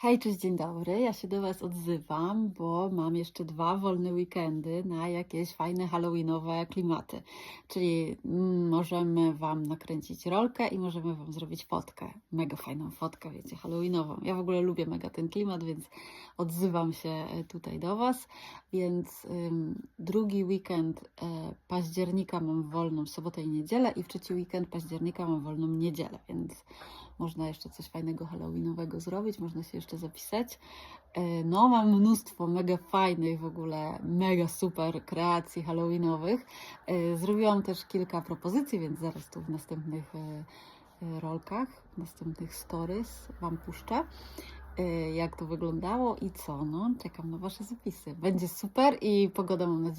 Hej, cześć, dzień dobry. Ja się do Was odzywam, bo mam jeszcze dwa wolne weekendy na jakieś fajne halloweenowe klimaty. Czyli mm, możemy Wam nakręcić rolkę i możemy Wam zrobić fotkę. Mega fajną fotkę, wiecie, halloweenową. Ja w ogóle lubię mega ten klimat, więc odzywam się e, tutaj do Was. Więc ym, drugi weekend e, października mam wolną sobotę i niedzielę i w trzeci weekend października mam wolną niedzielę, więc można jeszcze coś fajnego halloweenowego zrobić, można się jeszcze zapisać. E, No, mam mnóstwo mega fajnych w ogóle, mega super kreacji halloweenowych. E, Zrobiłam też kilka propozycji, więc zaraz tu w następnych e, rolkach, w następnych stories Wam puszczę, jak to wyglądało i co. No, czekam na Wasze zapisy. Będzie super i pogoda mam nadzieję,